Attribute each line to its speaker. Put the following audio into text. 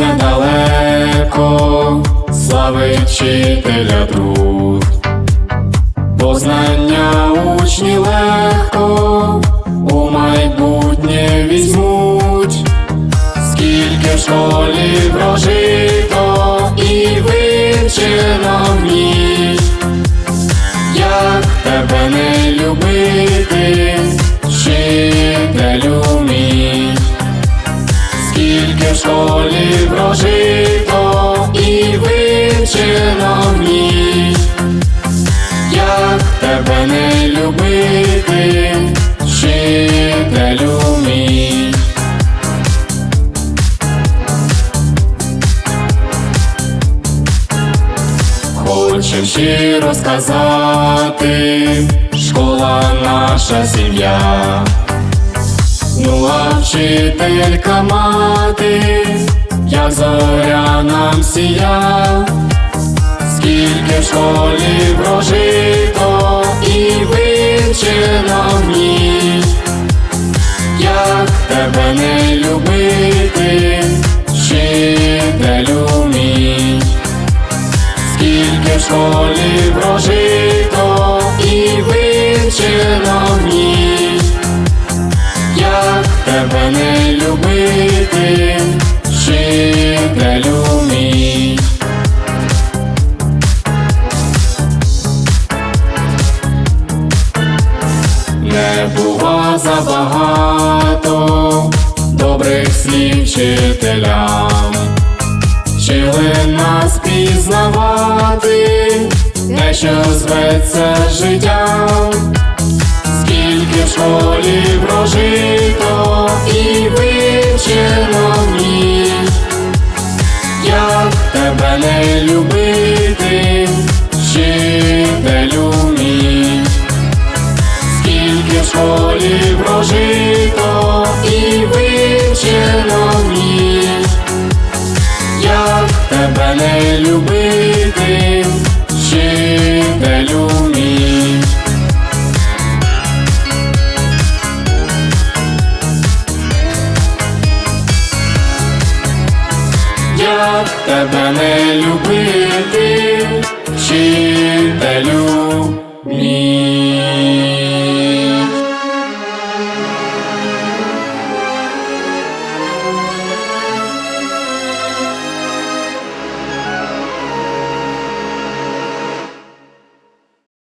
Speaker 1: недалеко, славить вчителя труд, познання учні легко у майбутнє візьмуть, скільки в школі прожито і вивчено вмість, як тебе не любити, вивчено вмість, як тебе не любити, вчителю мій. Хочем щиро сказати, школа наша сім'я. Ну а вчителька мати, як зоря нам сія, в школі прожито і вивчено вмість, як тебе не любити, вчителю мій, скільки в школі прожито і вивчено вмість як тебе не любити, вчителю забагато. Добрих слів вчителям, вчили нас пізнавати, те, що зветься життям. Скільки в школі прожито школі прожито і вивчено вмість, як тебе не любити, вчителю мій. як тебе не любити,